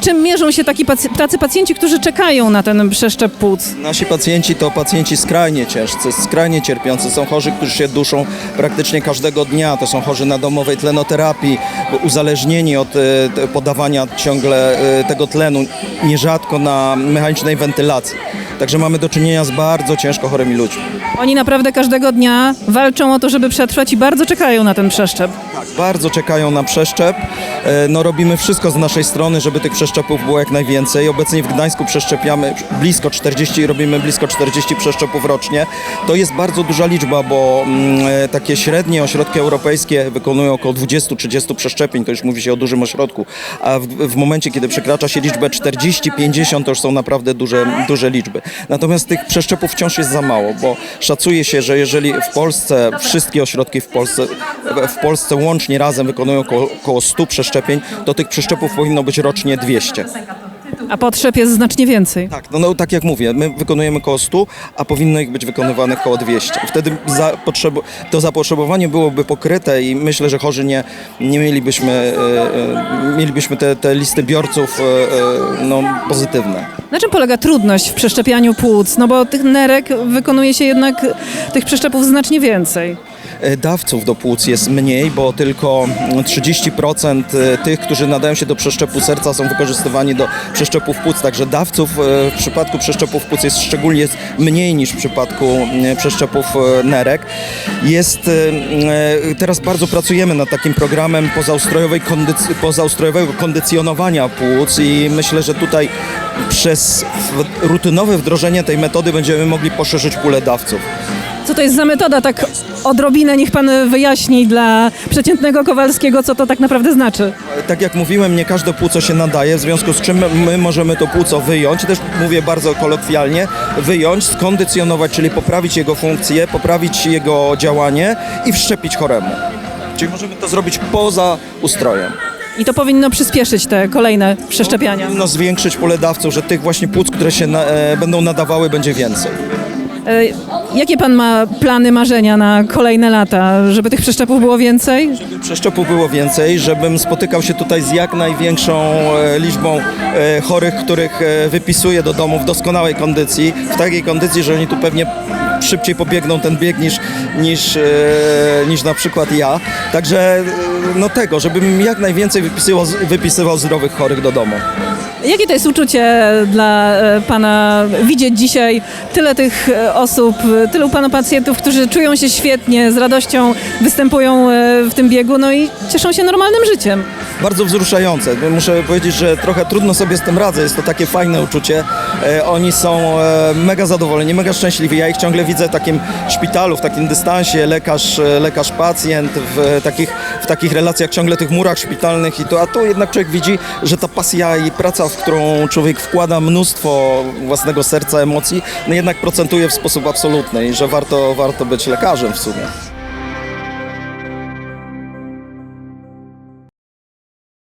Czym mierzą się taki pac- tacy pacjenci, którzy czekają na ten przeszczep płuc? Nasi pacjenci to pacjenci skrajnie ciężcy, skrajnie cierpiący. Są chorzy, którzy się duszą praktycznie każdego dnia. To są chorzy na domowej tlenoterapii, uzależnieni od e, podawania ciągle e, tego tlenu, nierzadko na mechanicznej wentylacji. Także mamy do czynienia z bardzo ciężko chorymi ludźmi. Oni naprawdę każdego dnia walczą o to, żeby przetrwać i bardzo czekają na ten przeszczep. Tak, bardzo czekają na przeszczep. E, No, robimy wszystko z naszej strony, żeby tych przeszczepów było jak najwięcej. Obecnie w Gdańsku przeszczepiamy blisko 40, robimy blisko 40 przeszczepów rocznie. To jest bardzo duża liczba, bo mm, e, takie średnie ośrodki europejskie wykonują około 20-30 przeszczepień, to już mówi się o dużym ośrodku, a w, w momencie, kiedy przekracza się liczbę 40-50, to już są naprawdę duże, duże liczby. Natomiast tych przeszczepów wciąż jest za mało, bo szacuje się, że jeżeli w Polsce, wszystkie ośrodki w Polsce, w Polsce łącznie razem wykonują około, około 100 przeszczepień, to tych przeszczepów powinno być rocznie 200. A potrzeb jest znacznie więcej. Tak, no, no tak jak mówię, my wykonujemy około 100, a powinno ich być wykonywanych około 200. Wtedy za, potrzebo, to zapotrzebowanie byłoby pokryte i myślę, że chorzy nie, nie mielibyśmy, e, e, mielibyśmy te, te listy biorców e, e, no, pozytywne. Na czym polega trudność w przeszczepianiu płuc? No bo tych nerek wykonuje się jednak tych przeszczepów znacznie więcej. E, Dawców do płuc jest mniej, bo tylko 30% tych, którzy nadają się do przeszczepu serca są wykorzystywani do przeszczepów płuc, także dawców e, w przypadku przeszczepów płuc jest szczególnie mniej niż w przypadku e, przeszczepów e, nerek. Jest, e, e, teraz bardzo pracujemy nad takim programem pozaustrojowej kondyc- pozaustrojowego kondycjonowania płuc i myślę, że tutaj przez rutynowe wdrożenie tej metody będziemy mogli poszerzyć pulę dawców. Co to jest za metoda? Tak odrobinę niech pan wyjaśni dla przeciętnego Kowalskiego, co to tak naprawdę znaczy. Tak jak mówiłem, nie każde płuco się nadaje, w związku z czym my możemy to płuco wyjąć, też mówię bardzo kolokwialnie, wyjąć, skondycjonować, czyli poprawić jego funkcję, poprawić jego działanie i wszczepić choremu. Czyli możemy to zrobić poza ustrojem. I to powinno przyspieszyć te kolejne przeszczepiania. Powinno zwiększyć pole dawców, że tych właśnie płuc, które się na, e, będą nadawały, będzie więcej. Jakie pan ma plany, marzenia na kolejne lata? Żeby tych przeszczepów było więcej? Przeszczepu było więcej, żebym spotykał się tutaj z jak największą e, liczbą e, chorych, których e, wypisuję do domu w doskonałej kondycji, w takiej kondycji, że oni tu pewnie szybciej pobiegną ten bieg niż, niż, e, niż na przykład ja. Także e, no tego, żebym jak najwięcej wypisywał, wypisywał zdrowych chorych do domu. Jakie to jest uczucie dla e, pana widzieć dzisiaj tyle tych e, osób, e, tylu pana pacjentów, którzy czują się świetnie, z radością występują e, w tym biegu, no i cieszą się normalnym życiem? bardzo wzruszające. Muszę powiedzieć, że trochę trudno sobie z tym radzę. Jest to takie fajne uczucie. E, oni są e, mega zadowoleni, mega szczęśliwi. Ja ich ciągle widzę w takim szpitalu, w takim dystansie, lekarz, e, lekarz pacjent, w takich, w takich relacjach ciągle tych murach szpitalnych i to, a tu jednak człowiek widzi, że ta pasja i praca, w którą człowiek wkłada mnóstwo własnego serca, emocji, no jednak procentuje w sposób absolutny i że warto, warto być lekarzem w sumie.